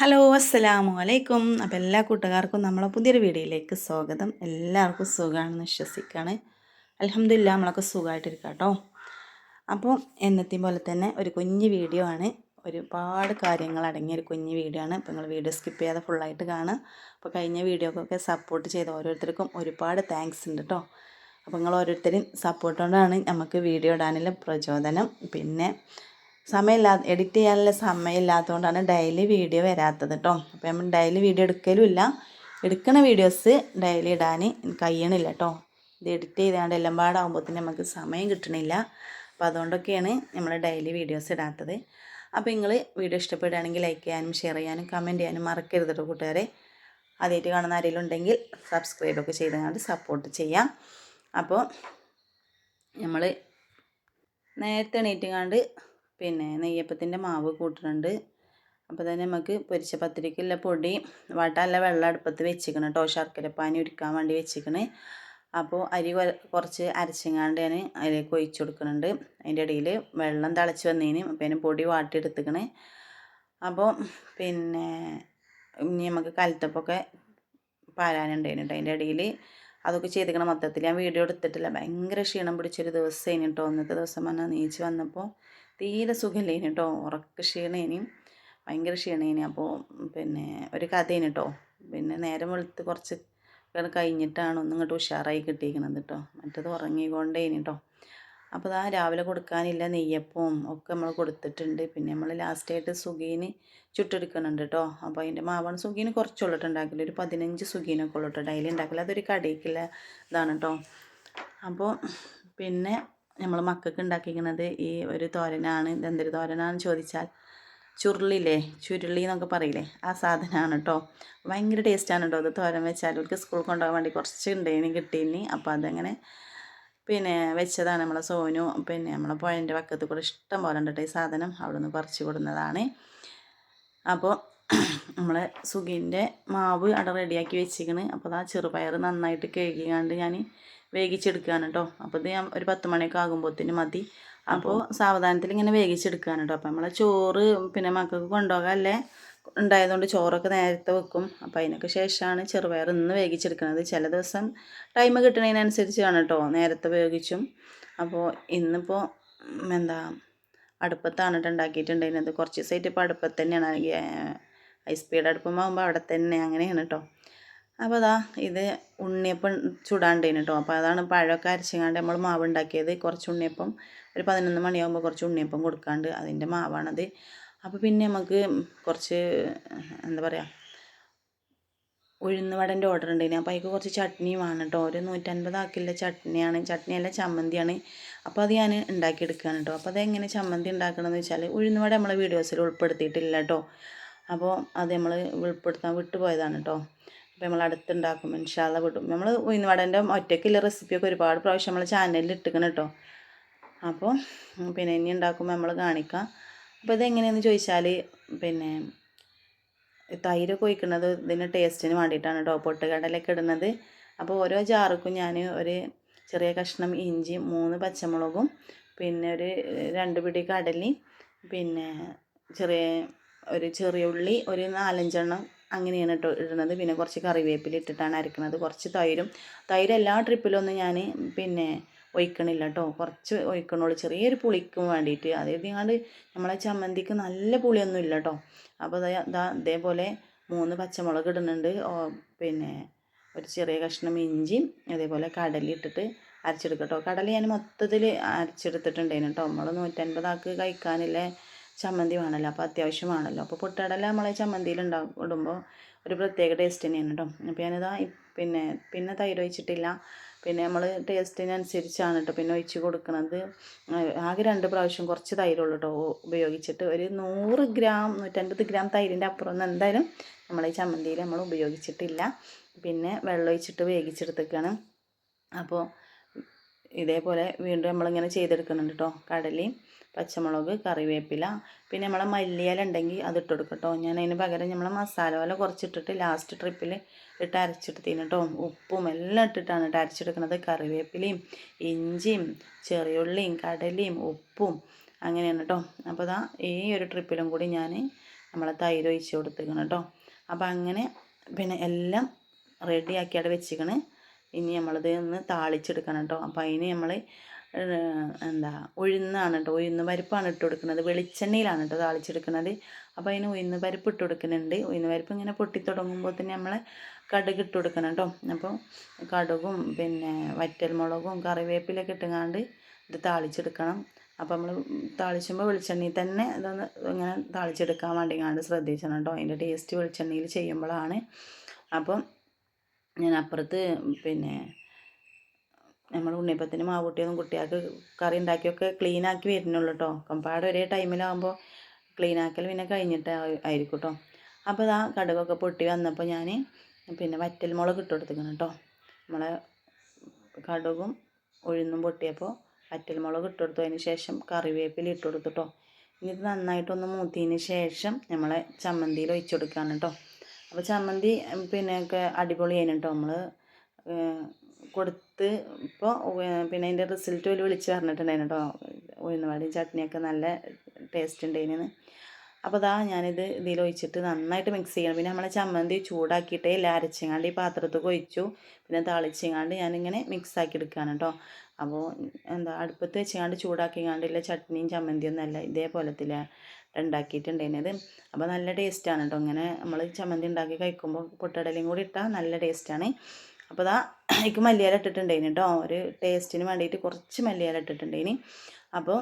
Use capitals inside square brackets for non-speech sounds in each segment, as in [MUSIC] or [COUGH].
Hello അസ്സലാമു അലൈക്കും. അപ്പോൾ എല്ലാ കൂട്ടുകാർക്കും നമ്മളെ പുതിയൊരു വീഡിയോയിലേക്ക് സ്വാഗതം. എല്ലാവർക്കും സുഖമാണെന്ന് വിശ്വസിക്കുകയാണ് അലഹമില്ല നമ്മളൊക്കെ സുഖമായിട്ടിരിക്കാം കേട്ടോ അപ്പോൾ എന്നത്തെയും പോലെ തന്നെ ഒരു കുഞ്ഞ് വീഡിയോ ആണ്. ഒരുപാട് കാര്യങ്ങൾ അടങ്ങിയ ഒരു കുഞ്ഞ് വീഡിയോ ആണ്. അപ്പോൾ നിങ്ങൾ വീഡിയോ സ്കിപ്പ് ചെയ്യാതെ ഫുള്ളായിട്ട് കാണുക. അപ്പോൾ കഴിഞ്ഞ വീഡിയോക്കൊക്കെ സപ്പോർട്ട് ചെയ്ത ഓരോരുത്തർക്കും ഒരുപാട് താങ്ക്സ് ഉണ്ട് കേട്ടോ അപ്പോൾ നിങ്ങൾ ഓരോരുത്തരും സപ്പോർട്ട് കൊണ്ടാണ് നമുക്ക് വീഡിയോ ഇടാനുള്ള പ്രചോദനം. പിന്നെ സമയമില്ലാ എഡിറ്റ് ചെയ്യാനുള്ള സമയമില്ലാത്തതുകൊണ്ടാണ് ഡെയിലി വീഡിയോ വരാത്തത് കേട്ടോ അപ്പോൾ നമ്മൾ ഡെയിലി വീഡിയോ എടുക്കലുമില്ല. എടുക്കുന്ന വീഡിയോസ് ഡെയിലി ഇടാൻ കഴിയണില്ല കേട്ടോ ഇത് എഡിറ്റ് ചെയ്താണ്ട് എല്ലാം പാടാകുമ്പോഴത്തേന് നമുക്ക് സമയം കിട്ടണില്ല. അപ്പോൾ അതുകൊണ്ടൊക്കെയാണ് നമ്മൾ ഡെയിലി വീഡിയോസ് ഇടാത്തത്. അപ്പോൾ നിങ്ങൾ വീഡിയോ ഇഷ്ടപ്പെടുകയാണെങ്കിൽ ലൈക്ക് ചെയ്യാനും ഷെയർ ചെയ്യാനും കമന്റ് ചെയ്യാനും മറക്കരുത് കേട്ടോ കൂട്ടുകാരെ. ആദ്യമായിട്ട് കാണുന്ന ആരെങ്കിലും ഉണ്ടെങ്കിൽ സബ്സ്ക്രൈബൊക്കെ ചെയ്തുകൊണ്ട് സപ്പോർട്ട് ചെയ്യാം. അപ്പോൾ നമ്മൾ നേരത്തെ എണീറ്റുകാണ്ട് പിന്നെ നെയ്യപ്പത്തിന്റെ മാവ് കൂട്ടുന്നുണ്ട് അപ്പോൾ തന്നെ നമുക്ക് പൊരിച്ച പത്തിരിക്കുള്ള പൊടി വാട്ടല്ല വെള്ളം അടുപ്പത്ത് വെച്ചിക്കണം കേട്ടോ ശർക്കരപ്പാനി ഉരുക്കാൻ വേണ്ടി വെച്ചിക്കണ് അപ്പോൾ അരി കുറച്ച് അരച്ചിങ്ങാണ്ട് ഞാൻ അതിലേക്ക് ഒഴിച്ചു കൊടുക്കുന്നുണ്ട്. അതിന്റെ ഇടയിൽ വെള്ളം തിളച്ച് വന്നതിന് പിന്നെ പൊടി വാട്ടിയെടുത്തിക്കണ്. അപ്പോൾ പിന്നെ ഇനി നമുക്ക് കലത്തപ്പൊക്കെ പാരാനുണ്ടായിരുന്നു കേട്ടോ അതിന്റെ ഇടയിൽ അതൊക്കെ ചെയ്തിക്കണം മൊത്തത്തിൽ ഞാൻ വീഡിയോ എടുത്തിട്ടില്ല. ഭയങ്കര ക്ഷീണം പിടിച്ചൊരു ദിവസം കേട്ടോ അന്നത്തെ ദിവസം പറഞ്ഞാൽ നീച്ച് വന്നപ്പോൾ തീരെ സുഖമില്ലേനി കേട്ടോ ഉറക്ക ക്ഷീണേനും. ഭയങ്കര ക്ഷീണേനി. അപ്പോൾ പിന്നെ ഒരു കഥേനി കേട്ടോ പിന്നെ നേരം വെളുത്ത് കുറച്ച് കഴിഞ്ഞിട്ടാണ് ഒന്നും ഇങ്ങോട്ട് ഉഷാറായി കിട്ടിയിരിക്കുന്നത് കേട്ടോ മറ്റത് ഉറങ്ങിക്കൊണ്ടേനി കേട്ടോ അപ്പോൾ ഇതാ രാവിലെ കൊടുക്കാനില്ല നെയ്യപ്പവും ഒക്കെ നമ്മൾ കൊടുത്തിട്ടുണ്ട്. പിന്നെ നമ്മൾ ലാസ്റ്റായിട്ട് സുഖീന് ചുട്ടെടുക്കുന്നുണ്ട് കേട്ടോ അപ്പോൾ അതിന്റെ മാവാണ് സുഖീന് കുറച്ചുള്ളിട്ട് ഉണ്ടാക്കില്ല ഒരു പതിനഞ്ച് സുഖീനൊക്കെ ഉള്ളു കേട്ടോ ഡെയിലി ഉണ്ടാക്കില്ല അതൊരു കടയ്ക്കുള്ള ഇതാണ് കേട്ടോ അപ്പോൾ പിന്നെ നമ്മൾ മക്കൾക്ക് ഉണ്ടാക്കിയിരിക്കുന്നത് ഈ ഒരു തോരനാണ്. ഇതെന്തൊരു തോരനാണെന്ന് ചോദിച്ചാൽ ചുരുളില്ലേ? ചുരുളി എന്നൊക്കെ പറയില്ലേ? ആ സാധനമാണ് കേട്ടോ ഭയങ്കര ടേസ്റ്റാണ് കേട്ടോ അത് തോരൻ വെച്ചാൽ. അവർക്ക് സ്കൂൾ കൊണ്ടുപോകാൻ വേണ്ടി കുറച്ച് ഉണ്ടേനി കിട്ടീനി. അപ്പോൾ അതങ്ങനെ പിന്നെ വെച്ചതാണ് നമ്മളെ സോനു. പിന്നെ നമ്മളെ പുഴന്റെ പക്കത്ത് കൂടെ ഇഷ്ടം പോലെ ഉണ്ട് ഈ സാധനം. അവിടെ നിന്ന് കുറച്ച് കൊടുക്കുന്നതാണ് അപ്പോൾ നമ്മളെ സുഖിന്റെ മാവ് അവിടെ റെഡിയാക്കി വെച്ചിരിക്കണ്. അപ്പോൾ ആ ചെറുപയർ നന്നായിട്ട് കഴുകിയാണ്ട് ഞാൻ വേവിച്ചെടുക്കുകയാണ് കേട്ടോ. അപ്പോൾ ഇത് ഞാൻ ഒരു പത്ത് മണിയൊക്കെ ആകുമ്പോഴത്തേന് മതി. അപ്പോൾ സാവധാനത്തിൽ ഇങ്ങനെ വേവിച്ചെടുക്കുകയാണ് കേട്ടോ. അപ്പോൾ നമ്മളെ ചോറ് പിന്നെ മക്കൾക്ക് കൊണ്ടുപോകാനല്ലേ ഉണ്ടായതുകൊണ്ട് ചോറൊക്കെ നേരത്തെ വെക്കും. അപ്പോൾ അതിനൊക്കെ ശേഷമാണ് ചെറുപയർ ഇന്ന് വേവിച്ചെടുക്കുന്നത്. ചില ദിവസം ടൈം കിട്ടുന്നതിനനുസരിച്ചാണ് കേട്ടോ നേരത്തെ വേവിച്ചും. അപ്പോൾ ഇന്നിപ്പോൾ എന്താ അടുപ്പത്താണ് കേട്ടോ ഉണ്ടാക്കിയിട്ടുണ്ടായിരുന്നത്. കുറച്ച് ദിവസമായിട്ട് ഇപ്പോൾ അടുപ്പത്ത് തന്നെയാണ്. ഹൈ സ്പീഡ് അടുപ്പമാകുമ്പോൾ അവിടെ തന്നെ അങ്ങനെയാണ് കേട്ടോ അപ്പോൾ അതാ ഇത് ഉണ്ണിയപ്പം ചുടാണ്ടേന് കേട്ടോ അപ്പോൾ അതാണ് പഴമൊക്കെ അരച്ചങ്ങാണ്ട് നമ്മൾ മാവ് ഉണ്ടാക്കിയത് കുറച്ച് ഉണ്ണിയപ്പം ഒരു പതിനൊന്ന് മണിയാകുമ്പോൾ കുറച്ച് ഉണ്ണിയപ്പം കൊടുക്കാണ്ട് അതിന്റെ മാവാണത്. അപ്പോൾ പിന്നെ നമുക്ക് കുറച്ച് എന്താ പറയുക ഉഴുന്ന് വടന്റെ ഓർഡർ ഉണ്ടായിരുന്നു അപ്പോൾ അതിൽ കുറച്ച് ചട്നി വേണം കേട്ടോ ഒരു നൂറ്റൻപത് ആക്കില്ല ചട്നിയാണ്. ചട്നിയല്ല ചമ്മന്തിയാണ്. അപ്പോൾ അത് ഞാൻ ഉണ്ടാക്കിയെടുക്കുകയാണ് കേട്ടോ അപ്പോൾ അതെങ്ങനെ ചമ്മന്തി ഉണ്ടാക്കണമെന്ന് വെച്ചാൽ ഉഴുന്ന് വട നമ്മളെ വീഡിയോസിൽ ഉൾപ്പെടുത്തിയിട്ടില്ല കേട്ടോ അപ്പോൾ അത് നമ്മൾ ഉൾപ്പെടുത്താൻ വിട്ടുപോയതാണ് കേട്ടോ. അപ്പോൾ നമ്മൾ അടുത്തുണ്ടാക്കും ഇൻഷാല്ല വിടും. നമ്മൾ ഉഴുന്നുവടന്റെ ഒറ്റയ്ക്കുള്ള റെസിപ്പിയൊക്കെ ഒരുപാട് പ്രാവശ്യം നമ്മൾ ചാനലിൽ ഇട്ടിക്കണം കേട്ടോ. അപ്പോൾ പിന്നെ ഇനി ഉണ്ടാക്കുമ്പോൾ നമ്മൾ കാണിക്കാം. അപ്പോൾ ഇതെങ്ങനെയെന്ന് ചോദിച്ചാൽ പിന്നെ തൈരൊക്കെ ഒഴിക്കുന്നത് ഇതിന് ടേസ്റ്റിന് വേണ്ടിയിട്ടാണ് കേട്ടോ പൊട്ടുകടലൊക്കെ ഇടുന്നത്. അപ്പോൾ ഓരോ ജാറുക്കും ഞാൻ ഒരു ചെറിയ കഷ്ണം ഇഞ്ചി മൂന്ന് പച്ചമുളകും പിന്നെ ഒരു രണ്ട് പിടി കടലി പിന്നെ ചെറിയ ഒരു ചെറിയ ഉള്ളി ഒരു നാലഞ്ചെണ്ണം അങ്ങനെയാണ് കേട്ടോ ഇടുന്നത്. പിന്നെ കുറച്ച് കറിവേപ്പില ഇട്ടിട്ടാണ് അരക്കുന്നത്. കുറച്ച് തൈരും. തൈര് എല്ലാ ട്രിപ്പിലൊന്നും ഞാൻ പിന്നെ ഒഴിക്കണില്ല കേട്ടോ കുറച്ച് ഒഴിക്കണുള്ളൂ. ചെറിയൊരു പുളിക്കും വേണ്ടിയിട്ട് അത് എഴുതിയാണ്ട് നമ്മളെ ചമ്മന്തിക്ക് നല്ല പുളിയൊന്നും ഇല്ല കേട്ടോ അപ്പോൾ ഇതാ ഇതേപോലെ മൂന്ന് പച്ചമുളക് ഇടുന്നുണ്ട്. പിന്നെ ഒരു ചെറിയ കഷ്ണം ഇഞ്ചി അതേപോലെ കടല ഇട്ടിട്ട് അരച്ചെടുക്കട്ടോ കടല ഞാൻ മൊത്തത്തിൽ അരച്ചെടുത്തിട്ടുണ്ടായിരുന്നു കേട്ടോ നമ്മൾ നൂറ്റൻപതാക്ക് കഴിക്കാനില്ലേ? ചമ്മന്തി വേണമല്ലോ അപ്പോൾ അത്യാവശ്യമാണല്ലോ അപ്പോൾ പൊട്ടടല നമ്മളെ ചമ്മന്തിയിൽ ഉണ്ടാകും ഇടുമ്പോൾ ഒരു പ്രത്യേക ടേസ്റ്റ് തന്നെയാണ് കേട്ടോ അപ്പോൾ ഞാനിതാ പിന്നെ പിന്നെ തൈര് ഒഴിച്ചിട്ടില്ല. പിന്നെ നമ്മൾ ടേസ്റ്റിനനുസരിച്ചാണ് കേട്ടോ പിന്നെ ഒഴിച്ച് കൊടുക്കുന്നത് ആകെ രണ്ട് പ്രാവശ്യം കുറച്ച് തൈരുള്ളൂ കേട്ടോ ഉപയോഗിച്ചിട്ട് ഒരു നൂറ് ഗ്രാം നൂറ്റൻപത് ഗ്രാം തൈരിന്റെ അപ്പുറം ഒന്നും എന്തായാലും ഈ ചമ്മന്തിയിൽ നമ്മൾ ഉപയോഗിച്ചിട്ടില്ല. പിന്നെ വെള്ളം ഒഴിച്ചിട്ട് വേവിച്ചെടുത്തേക്കാണ്. അപ്പോൾ ഇതേപോലെ വീണ്ടും നമ്മളിങ്ങനെ ചെയ്തെടുക്കുന്നുണ്ട് കേട്ടോ കടലയും പച്ചമുളക് കറിവേപ്പില പിന്നെ നമ്മളെ മല്ലിയില ഉണ്ടെങ്കിൽ അത് ഇട്ട് കൊടുക്കട്ടോ. ഞാൻ അതിന് പകരം നമ്മളെ മസാല പോലെ കുറച്ചിട്ടിട്ട് ലാസ്റ്റ് ട്രിപ്പിൽ ഇട്ട് അരച്ചെടുത്തിന് കേട്ടോ ഉപ്പും എല്ലാം ഇട്ടിട്ടാണ് കേട്ടോ അരച്ചെടുക്കുന്നത് കറിവേപ്പിലയും ഇഞ്ചിയും ചെറിയുള്ളിയും കടലയും ഉപ്പും അങ്ങനെയാണ് കേട്ടോ അപ്പോൾ അതാ ഈ ഒരു ട്രിപ്പിലും കൂടി ഞാൻ നമ്മളെ തൈര് ഒഴിച്ച് കൊടുത്തേക്കണം കേട്ടോ അപ്പോൾ അങ്ങനെ പിന്നെ എല്ലാം റെഡിയാക്കിയിട്ട് വെച്ചിക്കണ്. ഇനി നമ്മളിത് ഒന്ന് താളിച്ചെടുക്കണം കേട്ടോ അപ്പോൾ അതിന് നമ്മൾ എന്താ ഉഴുന്നാണ് കേട്ടോ ഉഴുന്ന് പരിപ്പാണ് ഇട്ട് കൊടുക്കുന്നത്. വെളിച്ചെണ്ണയിലാണ് കേട്ടോ താളിച്ചെടുക്കുന്നത് അപ്പോൾ അതിന് ഉഴുന്ന് പരിപ്പ് ഇട്ട് കൊടുക്കുന്നുണ്ട്. ഉഴുന്ന് പരിപ്പ് ഇങ്ങനെ പൊട്ടി തുടങ്ങുമ്പോൾ തന്നെ നമ്മൾ കടുക് ഇട്ട് കൊടുക്കണം കേട്ടോ അപ്പോൾ കടുകും പിന്നെ വറ്റൽമുളകും കറിവേപ്പിലൊക്കെ ഇട്ടുങ്ങാണ്ട് ഇത് താളിച്ചെടുക്കണം. അപ്പോൾ നമ്മൾ താളിച്ചുമ്പോൾ വെളിച്ചെണ്ണയിൽ തന്നെ ഇതൊന്ന് ഇങ്ങനെ താളിച്ചെടുക്കാൻ വേണ്ടി കണ്ട് ശ്രദ്ധിക്കണം കേട്ടോ അതിന്റെ ടേസ്റ്റ് വെളിച്ചെണ്ണയിൽ ചെയ്യുമ്പോഴാണ് അപ്പം ഞാൻ അപ്പുറത്ത് പിന്നെ നമ്മൾ ഉണ്ണിയപ്പത്തിന് മാവൂട്ടിയൊന്നും കുട്ടികൾക്ക് കറി ഉണ്ടാക്കിയൊക്കെ ക്ലീനാക്കി വരുന്നുള്ളൂ കേട്ടോ കമ്പാട് ഒരേ ടൈമിലാകുമ്പോൾ ക്ലീനാക്കൽ പിന്നെ കഴിഞ്ഞിട്ട് ആയിരിക്കും കേട്ടോ അപ്പോൾ ഇതാ കടുകൊക്കെ പൊട്ടി വന്നപ്പോൾ ഞാൻ പിന്നെ വറ്റൽ മുളക് ഇട്ട് കൊടുത്തിക്കണം കേട്ടോ നമ്മളെ കടുകും ഉഴുന്നും പൊട്ടിയപ്പോൾ വറ്റൽ മുളക് ഇട്ട് കൊടുത്തു. അതിന് ശേഷം കറിവേപ്പില ഇട്ട് കൊടുത്തു കേട്ടോ ഇനി നന്നായിട്ടൊന്ന് മൂത്തിയതിന് ശേഷം നമ്മളെ ചമ്മന്തിയിൽ ഒഴിച്ചു കൊടുക്കുകയാണ് കേട്ടോ അപ്പോൾ ചമ്മന്തി പിന്നെ അടിപൊളി അടിപൊളിയാണ് കേട്ടോ നമ്മൾ കൊടുത്ത് ഇപ്പോൾ പിന്നെ അതിന്റെ റിസൾട്ട് വലിയ വിളിച്ച് പറഞ്ഞിട്ടുണ്ടായിരുന്നു കേട്ടോ ഉഴുന്നുവടയും ചട്നിയൊക്കെ നല്ല ടേസ്റ്റ് ഉണ്ടായിരുന്നു അപ്പോൾ അതാ ഞാനിത് ഇതിൽ ഒഴിച്ചിട്ട് നന്നായിട്ട് മിക്സ് ചെയ്യണം. പിന്നെ നമ്മളെ ചമ്മന്തി ചൂടാക്കിയിട്ട് ഇല്ല അരച്ചെങ്ങാണ്ട് ഈ പാത്രത്തിൽ ഒഴിച്ചു പിന്നെ തളിച്ചെങ്ങാണ്ട് ഞാനിങ്ങനെ മിക്സ് ആക്കി എടുക്കുകയാണ് കേട്ടോ അപ്പോൾ എന്താ അടുപ്പത്ത് വെച്ചങ്ങാണ്ട് ചൂടാക്കിങ്ങാണ്ടില്ല ചട്നിയും ചമ്മന്തിയും ഒന്നല്ല ഇതേപോലത്തില്ല ഉണ്ടാക്കിയിട്ടുണ്ടായിരുന്നത് അപ്പോൾ നല്ല ടേസ്റ്റാണ് കേട്ടോ ഇങ്ങനെ നമ്മൾ ചമ്മന്തി ഉണ്ടാക്കി കഴിക്കുമ്പോൾ പൊട്ടടലയും കൂടി ഇട്ടാൽ നല്ല ടേസ്റ്റാണ് അപ്പോൾ അതാ എനിക്ക് മല്ലിയില ഇട്ടിട്ടുണ്ടായിന് കേട്ടോ ഒരു ടേസ്റ്റിന് വേണ്ടിയിട്ട് കുറച്ച് മല്ലിയില ഇട്ടിട്ടുണ്ടായിന്. അപ്പോൾ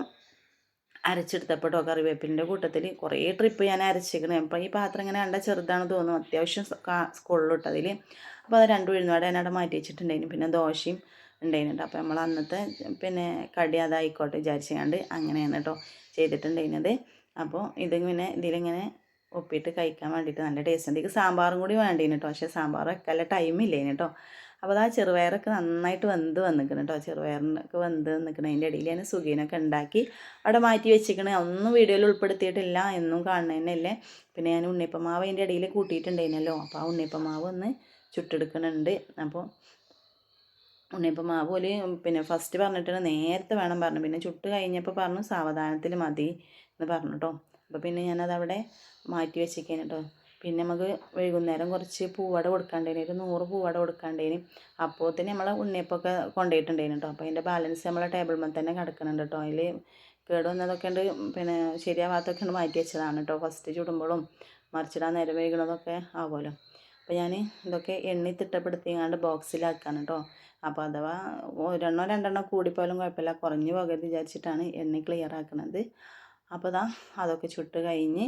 അരച്ചെടുത്തപ്പോൾ കേട്ടോ കറിവേപ്പിലിന്റെ കൂട്ടത്തിൽ കുറേ ട്രിപ്പ് ഞാൻ അരച്ചിരിക്കണേ അപ്പോൾ ഈ പാത്രം ഇങ്ങനെ കണ്ട ചെറുതാണ് തോന്നുന്നു. അത്യാവശ്യം സ്കൂളിലിട്ടതിൽ അപ്പോൾ അത് രണ്ട് ഉഴുന്നുവാട് ഞാൻ അവിടെ മാറ്റി വെച്ചിട്ടുണ്ടായിരുന്നു പിന്നെ ദോശയും ഉണ്ടായിരുന്നുണ്ട് അപ്പോൾ നമ്മൾ അന്നത്തെ പിന്നെ കടി അതായിക്കോട്ടെ വിചാരിച്ചുകൊണ്ട് അങ്ങനെയാണ് കേട്ടോ ചെയ്തിട്ടുണ്ടായിരുന്നത് അപ്പോൾ ഇതിങ്ങനെ ഇതിലിങ്ങനെ ഒപ്പിയിട്ട് കഴിക്കാൻ വേണ്ടിയിട്ട് നല്ല ടേസ്റ്റ് ഉണ്ട്. എനിക്ക് സാമ്പാറും കൂടി വേണ്ടീന് കേട്ടോ പക്ഷേ സാമ്പാർ ടൈം ഇല്ലേ കേട്ടോ അപ്പോൾ ആ ചെറുപയറൊക്കെ നന്നായിട്ട് വെന്ത് വന്നിക്കണം കേട്ടോ ചെറുപയറിനൊക്കെ വെന്ത് നിൽക്കണം അതിന്റെ ഇടയിൽ ഞാൻ സുഖീനൊക്കെ ഉണ്ടാക്കി അവിടെ മാറ്റി വെച്ചിരിക്കണേ ഒന്നും വീഡിയോയിൽ ഉൾപ്പെടുത്തിയിട്ടില്ല. എന്നും കാണുന്നതന്നെയല്ലേ പിന്നെ ഞാൻ ഉണ്ണിയപ്പമാവ് അതിന്റെ ഇടയിൽ കൂട്ടിയിട്ടുണ്ടായിരുന്നല്ലോ അപ്പോൾ ആ ഉണ്ണിയപ്പമാവ് ഒന്ന് ചുട്ടെടുക്കുന്നുണ്ട് അപ്പോൾ ഉണ്ണിയപ്പമാവ് പോലെ പിന്നെ ഫസ്റ്റ് പറഞ്ഞിട്ട് നേരത്തെ വേണം പറഞ്ഞു. പിന്നെ ചുട്ട് കഴിഞ്ഞപ്പോൾ പറഞ്ഞു സാവധാനത്തിൽ മതി എന്ന് പറഞ്ഞു കേട്ടോ അപ്പോൾ പിന്നെ ഞാനതവിടെ മാറ്റി വെച്ചേക്കാണ് കേട്ടോ പിന്നെ നമുക്ക് വൈകുന്നേരം കുറച്ച് പൂവട കൊടുക്കാണ്ടേന്. ഒരു നൂറ് പൂവട കൊടുക്കാണ്ടേന്. അപ്പോൾ തന്നെ നമ്മൾ ഉണ്ണിയപ്പൊക്കെ കൊണ്ടുപോയിട്ടുണ്ടേന് കേട്ടോ അപ്പോൾ അതിന്റെ ബാലൻസ് നമ്മളെ ടേബിൾമേൽ തന്നെ കിടക്കുന്നുണ്ട് കേട്ടോ അതിൽ കേട് വന്നതൊക്കെ ഉണ്ട് പിന്നെ ശരിയാവാത്തൊക്കെ ഉണ്ട് മാറ്റി വെച്ചതാണ് കേട്ടോ ഫസ്റ്റ് ചുടുമ്പോഴും മറിച്ചിടാൻ നേരം വൈകുന്നതൊക്കെ ആവുമല്ലോ. അപ്പോൾ ഞാൻ ഇതൊക്കെ എണ്ണി തിട്ടപ്പെടുത്തിങ്ങാണ്ട് ബോക്സിലാക്കാണ് കേട്ടോ അപ്പോൾ അഥവാ ഒരെണ്ണോ രണ്ടെണ്ണോ കൂടിപ്പോയാലും കുഴപ്പമില്ല. കുറഞ്ഞു പോകരുത് വിചാരിച്ചിട്ടാണ് എണ്ണി ക്ലിയർ ആക്കണത്. അപ്പോൾ ഇതാ അതൊക്കെ ചുട്ട് കഴിഞ്ഞ്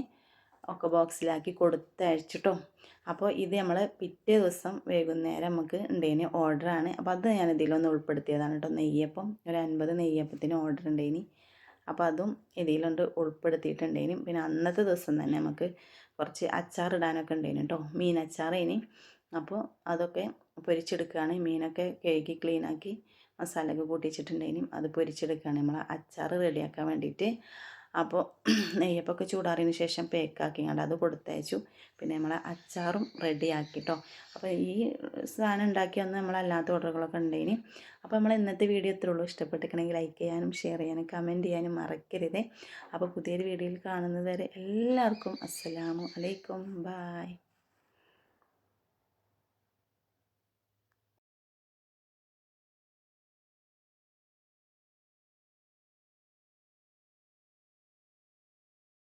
ഒക്കെ ബോക്സിലാക്കി കൊടുത്തയച്ചിട്ടോ. അപ്പോൾ ഇത് നമ്മൾ പിറ്റേ ദിവസം വൈകുന്നേരം നമുക്ക് ഉണ്ടേന് ഓർഡറാണ് അപ്പോൾ അത് ഞാൻ ഇതിലൊന്ന് ഉൾപ്പെടുത്തിയതാണ് കേട്ടോ. നെയ്യപ്പം ഒരു അൻപത് നെയ്യപ്പത്തിന് ഓർഡർ ഉണ്ടേനി അപ്പോൾ അതും ഇതിലുണ്ട് ഉൾപ്പെടുത്തിയിട്ടുണ്ടേനി. പിന്നെ അന്നത്തെ ദിവസം തന്നെ നമുക്ക് കുറച്ച് അച്ചാർ ഇടാനൊക്കെ ഉണ്ടേനി കേട്ടോ. മീൻ ഇനി അപ്പോൾ അതൊക്കെ പൊരിച്ചെടുക്കുകയാണ് മീനൊക്കെ കഴുകി ക്ലീനാക്കി മസാലയൊക്കെ കൂട്ടിച്ചിട്ടുണ്ടേനും. അത് പൊരിച്ചെടുക്കുകയാണ് നമ്മൾ അച്ചാർ റെഡിയാക്കാൻ വേണ്ടിയിട്ട് അപ്പോൾ [CLEARS THROAT] നെയ്യപ്പൊക്കെ ചൂടാറിയതിന് ശേഷം പേക്കാക്കി കണ്ട് അത് കൊടുത്തയച്ചു. പിന്നെ നമ്മളെ അച്ചാറും റെഡിയാക്കി കേട്ടോ അപ്പോൾ ഈ സാധനം ഉണ്ടാക്കി അന്ന് നമ്മളല്ലാത്ത ഓർഡറുകളൊക്കെ ഉണ്ടെങ്കിൽ അപ്പോൾ നമ്മൾ ഇന്നത്തെ വീഡിയോ എത്ര ഉള്ളൂ. ഇഷ്ടപ്പെട്ടിരിക്കണമെങ്കിൽ ലൈക്ക് ചെയ്യാനും ഷെയർ ചെയ്യാനും കമന്റ് ചെയ്യാനും മറക്കരുതേ. അപ്പോൾ പുതിയൊരു വീഡിയോയിൽ കാണുന്നത് വരെ എല്ലാവർക്കും അസ്സലാമു അലൈക്കും. ബായ്